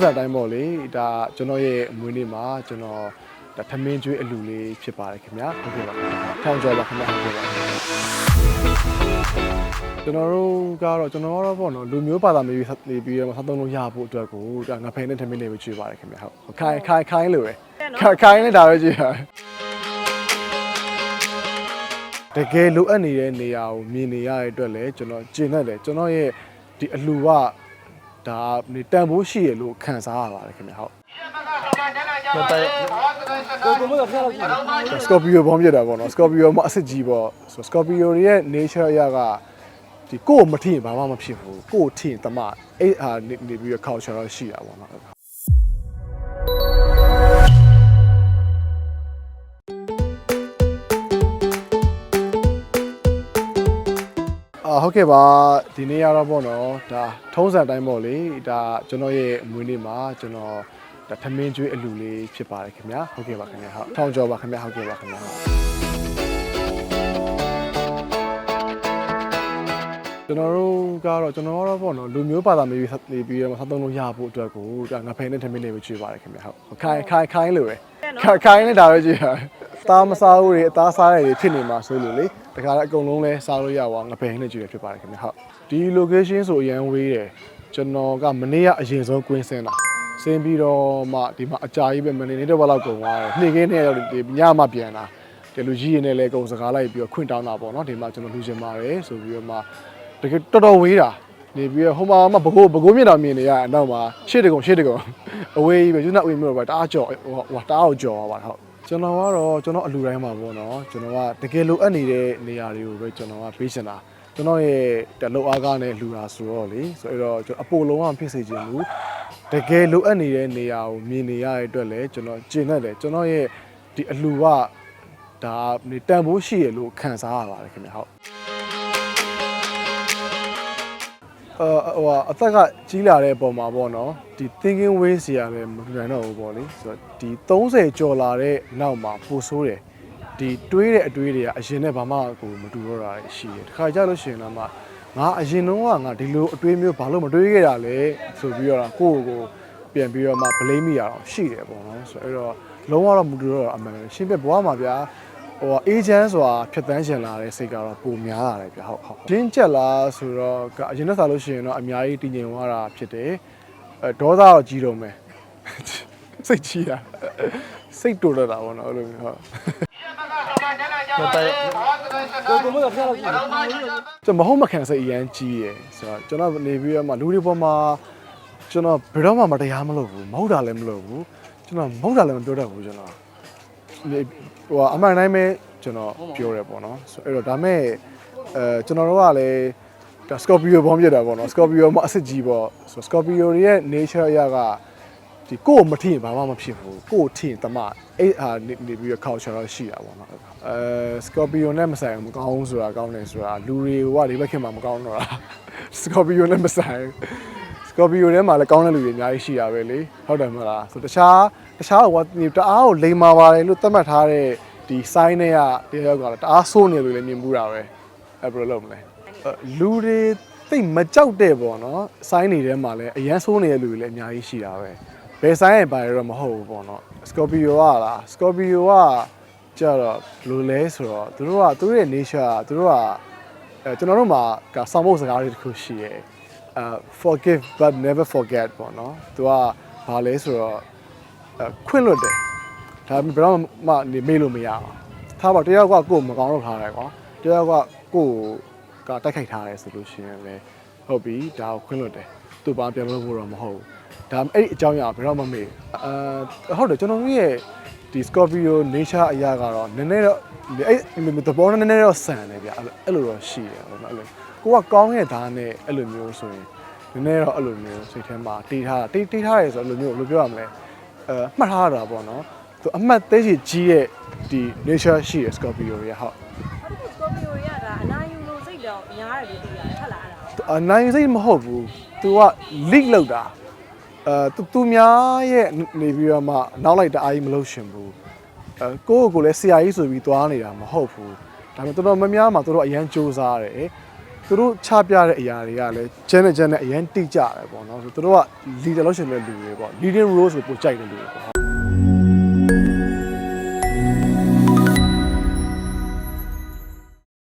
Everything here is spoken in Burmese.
ထုံးစံအတိုင်းပေါ့လေဒါကျွန်တော်ရဲ့အမွေးနေ့မှာကျွန်တော်ဒါထမင်းကျွေးအလူလေးဖြစ်ပါတယ်ခင်ဗျာဟုတ်ကဲ့ပါခင်ဗျာထောင်ကျော်ပါခင်ဗျာဟုတ်ကဲ့ပါကျွန်တော်တို့ကတော့ကျွန်တော်ကတော့ပေါ့နော်လူမျိုးဘာသာမျိုးနေပြီးတော့ဆက်သုံးလို့ရဖို့အတွက်ကိုဒါငါဖယ်နဲ့ထမင်းလေးပဲကျွေးပါတယ်ခင်ဗျာဟုတ်ခိုင်ခိုင်ခိုင်လို့ပဲခိုင်ခိုင်နဲ့ဒါပဲကျွေးပါတကယ်လိုအပ်နေတဲ့နေရာကိုမြင်နေရတဲ့အတွက်လည်းကျွန်တော်ကျင့်တတ်တယ်ကျွန်တော်ရဲ့ဒီအလူက ဒါနေတန်ဖိုးရှိရလို့ခံစားရပါတယ်ခင်ဗျာဟုတ်ကိုကိုမကဖျက်လို့ကြည့်စကော်ပီယိုဘောင်းပြတာပေါ့နော်စကော်ပီယိုမအစ်စ်ကြီးပေါ့ဆိုစကော်ပီယိုရဲ့ nature အရကဒီကိုယ်ကိုမထိရင်ဘာမှမဖြစ်ဘူးကိုယ်ကိုထိရင်တမအဲ့ဟာနေနေပြီးတော့ culture တော့ရှိတာပေါ့နော် အာဟုတ်ကဲ့ပါဒီနေ့ကတော့ပေါ့နော်ဒါထုံးစံတိုင်းပေါ့လေဒါကျွန်တော်ရဲ့အမွေးနေ့မှာကျွန်တော်ဒါထမင်းကျွေးအလူလေးဖြစ်ပါတယ်ခင်ဗျာဟုတ်ကဲ့ပါခင်ဗျာဟုတ်ထောင်ကျော်ပါခင်ဗျာဟုတ်ကဲ့ပါခင်ဗျာဟုတ်ကျွန်တော်တို့ကတော့ကျွန်တော်ကတော့ပေါ့နော်လူမျိုးဘာသာမျိုးနေပြီးတော့ဆက်သုံးလို့ရဖို့အတွက်ကိုဒါငါဖယ်နဲ့ထမင်းလေးပဲကျွေးပါတယ်ခင်ဗျာဟုတ်ခိုင်ခိုင်ခိုင်လို့ပဲခိုင်ခိုင်နဲ့ဒါပဲကျွေးပါ သားမစားဘူးတွေအသားစားရတွေဖြစ်နေမှာဆိုလို့လေတခါလည်းအကုန်လုံးလဲစားလို့ရပါငါဖယ်နဲ့ကျွေးရဖြစ်ပါတယ်ခင်ဗျာဟုတ်ဒီ location ဆိုအရန်ဝေးတယ်ကျွန်တော်ကမနေ့ကအရင်ဆုံးကွင်းစင်းတာဆင်းပြီးတော့မှဒီမှာအကြာကြီးပဲမနေနေတော့ဘယ်လောက်ကုန်သွားတယ်နှိမ့်ခင်းနေတော့ဒီညမှပြန်လာတယ်လူကြီးရင်းနဲ့လည်းကုန်စကားလိုက်ပြီးတော့ခွင့်တောင်းတာပေါ့နော်ဒီမှာကျွန်တော်လူချင်ပါတယ်ဆိုပြီးတော့မှတကယ်တော်တော်ဝေးတာနေပြီးတော့ဟိုမှာမှဘကိုးဘကိုးမြင့်တော်မြင်နေရအနောက်မှာရှေ့တကုံရှေ့တကုံအဝေးကြီးပဲယူနအဝေးမျိုးပဲတအားကြော်ဟိုဟိုတအားအောင်ကြော်ပါဟုတ် ကျွန်တော်ကတော့ကျွန်တော်အလူတိုင်းမှာပေါ့နော်ကျွန်တော်ကတကယ်လိုအပ်နေတဲ့နေရာတွေကိုပဲကျွန်တော်ကပေးချင်တာကျွန်တော်ရဲ့တလုံအားကားနဲ့လူတာဆိုတော့လေဆိုတော့ကျွန်တော်အပိုလုံးဝဖြစ်စေချင်ဘူးတကယ်လိုအပ်နေတဲ့နေရာကိုမြင်နေရတဲ့အတွက်လည်းကျွန်တော်ကျင်တတ်တယ်ကျွန်တော်ရဲ့ဒီအလူကဒါနေတန်ဖိုးရှိရလို့ခံစားရပါတယ်ခင်ဗျဟုတ် အာဟိုအသက်ကကြီးလာတဲ့ပုံမှာပေါ့နော်ဒီ thinking way စီရလည်းမတူနိုင်တော့ဘူးပေါ့လေဆိုတော့ဒီ30ကျော်လာတဲ့နောက်မှာပိုဆိုးတယ်ဒီတွေးတဲ့အတွေးတွေကအရင်နဲ့ဘာမှကိုမတူတော့တာရှိတယ်တခါကြလို့ရှိရင်တော့မှငါအရင်တော့ကငါဒီလိုအတွေးမျိုးဘာလို့မတွေးခဲ့တာလဲဆိုပြီးတော့ကိုယ့်ကိုယ်ကိုပြန်ပြီးတော့မှ blame မိရအောင်ရှိတယ်ပေါ့နော်ဆိုတော့အဲ့တော့လုံးဝတော့မတူတော့တာအမှန်ပဲရှင်းပြဘွားမှာဗျာ ဟိုအေဂျင့်ဆိုတာဖြတ်တန်းရှင်လာတဲ့စိတ်ကတော့ပုံများလာတယ်ဗျဟုတ်ဟုတ်တင်းကျက်လာဆိုတော့ကအရင်နဲ့ဆိုလို့ရှိရင်တော့အများကြီးတည်ငြိမ်သွားတာဖြစ်တယ်အဲဒေါသတော့ကြီးတော့မယ်စိတ်ကြီးတာစိတ်တူတော့တာပေါ့နော်အဲ့လိုမျိုးဟုတ်ကိုကိုမကဖျက်လို့ကြည့်ကျွန်တော်မဟုတ်မခံစိတ်အရန်ကြီးရယ်ဆိုတော့ကျွန်တော်နေပြီးတော့မှလူတွေပေါ်မှာကျွန်တော်ဘယ်တော့မှမတရားမလုပ်ဘူးမဟုတ်တာလည်းမလုပ်ဘူးကျွန်တော်မဟုတ်တာလည်းမပြောတတ်ဘူးကျွန်တော် ဒီဟိုအမှန်တိုင်းပဲကျွန်တော်ပြောရဲပေါ့နော်ဆိုအဲ့တော့ဒါမဲ့အဲကျွန်တော်တို့ကလည်းဒါ Scorpio ဘောင်းပြတာပေါ့နော် Scorpio မအစ်စ်ကြီးပေါ့ဆို Scorpio ရဲ့ nature အရကဒီကိုယ်ကိုမထိရင်ဘာမှမဖြစ်ဘူးကိုယ်ကိုထိရင်တမအဲ့ဟာနေနေပြီးတော့ culture တော့ရှိတာပေါ့နော်အဲ Scorpio နဲ့မဆိုင်ဘူးမကောင်းဘူးဆိုတာကောင်းတယ်ဆိုတာလူတွေကဒီဘက်ခင်မှာမကောင်းတော့တာ Scorpio နဲ့မဆိုင် ဘူး Scorpio ထဲမှာလည်းကောင်းတဲ့လူတွေအများကြီးရှိတာပဲလေဟုတ်တယ်မဟုတ်လားဆိုတခြားတခြားဟိုတအားကိုလိမ်မာပါတယ်လို့သတ်မှတ်ထားတဲ့ဒီ sign တွေကတယောက်ကလည်းတအားဆိုးနေလို့လည်းမြင်မှုတာပဲအဲ့ဘယ်လိုလုပ်မလဲအဲ့လူတွေသိပ်မကြောက်တဲ့ပေါ့နော် sign တွေထဲမှာလည်းအရန်ဆိုးနေတဲ့လူတွေလည်းအများကြီးရှိတာပဲဘယ် sign ရဲ့ဘာတွေတော့မဟုတ်ဘူးပေါ့နော် Scorpio ကလား Scorpio ကကြတော့ဘယ်လိုလဲဆိုတော့သူတို့ကသူတို့ရဲ့ nature ကသူတို့ကအဲကျွန်တော်တို့မှာကဆောင်းဖို့စကားတွေတစ်ခုရှိရဲ uh forgive but never forget ပေါ့နော်။ तू ကဘာလဲဆိုတော့အခွင့်လွတ်တယ်။ဒါပေမဲ့ဘယ်တော့မှနေမေ့လို့မရအောင်။ထားပါတယောက်ကကိုယ်မကောင်းလို့ထားတယ်ကွာ။တယောက်ကကိုယ်ကတိုက်ခိုက်ထားတယ်ဆိုလို့ရှိရင်လည်းဟုတ်ပြီဒါကိုခွင့်လွတ်တယ်။ तू ဘာပြန်လို့ဖို့တော့မဟုတ်ဘူး။ဒါအဲ့ဒီအကြောင်းအရာဘယ်တော့မှမေ့ဘူး။အာဟုတ်တယ်ကျွန်တော်တို့ရဲ့ဒီ Scorpio nature အရာကတော့နည်းနည်းတော့အဲ့သဘောနည်းနည်းတော့ဆန်တယ်ဗျ။အဲ့လိုတော့ရှိတယ်ပေါ့နော်အဲ့လို ကိုကကောင်းရဲ့သားနဲ့အဲ့လိုမျိုးဆိုရင်နည်းနည်းတော့အဲ့လိုမျိုးစိတ်ထဲမှာတီးထားတာတီးတီးထားရဲဆိုတော့အဲ့လိုမျိုးဘယ်လိုပြောရမလဲအဲမှတ်ထားတာပေါ့နော်သူအမှတ်သေးချီကြီးရဲ့ဒီ nature ရှိရ Scorpio ရဲ့ဟုတ်စကော်ပီယိုရတာအနာယူလို့စိတ်တော့များတယ်လို့သိရတယ်ဟုတ်လားအဲ့ဒါသူအနိုင်စိတ်မဟုတ်ဘူး तू က leak လောက်တာအဲသူသူများရဲ့နေပြီးတော့မှနောက်လိုက်တအားကြီးမလုပ်ရှင်ဘူးအဲကိုယ့်ကိုယ်ကိုလည်းဆရာကြီးဆိုပြီးသွားနေတာမဟုတ်ဘူးဒါပေမဲ့တော်တော်များများမှာသူတို့အရန်စူးစားတယ် သူတို့ချပြတဲ့အရာတွေကလည်းကျန်းနဲ့ကျန်းနဲ့အရင်တိကျတယ်ပေါ့နော်ဆိုသူတို့က leader လို့ရှိရင်လည်းလူတွေပေါ့ leading role ဆိုပိုကြိုက်တဲ့လူတွေပေါ့